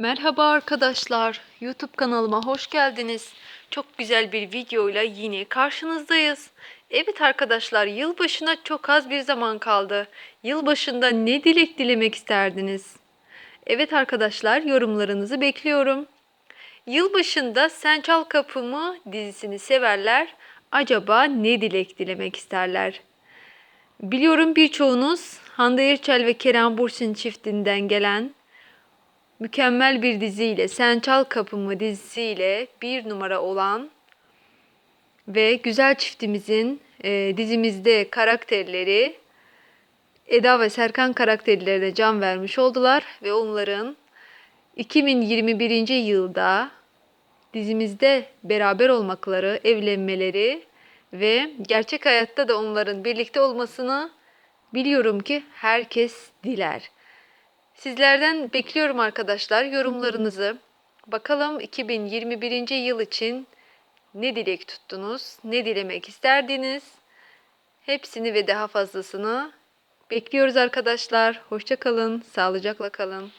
Merhaba arkadaşlar. YouTube kanalıma hoş geldiniz. Çok güzel bir videoyla yine karşınızdayız. Evet arkadaşlar, yılbaşına çok az bir zaman kaldı. Yılbaşında ne dilek dilemek isterdiniz? Evet arkadaşlar, yorumlarınızı bekliyorum. Yılbaşında Sen Çal Kapımı dizisini severler. Acaba ne dilek dilemek isterler? Biliyorum birçoğunuz Hande Erçel ve Kerem Bürsin çiftinden gelen mükemmel bir diziyle Sen Çal Kapımı dizisiyle bir numara olan ve güzel çiftimizin e, dizimizde karakterleri Eda ve Serkan karakterlerine can vermiş oldular ve onların 2021. yılda dizimizde beraber olmakları, evlenmeleri ve gerçek hayatta da onların birlikte olmasını biliyorum ki herkes diler. Sizlerden bekliyorum arkadaşlar yorumlarınızı. Bakalım 2021. yıl için ne dilek tuttunuz, ne dilemek isterdiniz? Hepsini ve daha fazlasını bekliyoruz arkadaşlar. Hoşça kalın, sağlıcakla kalın.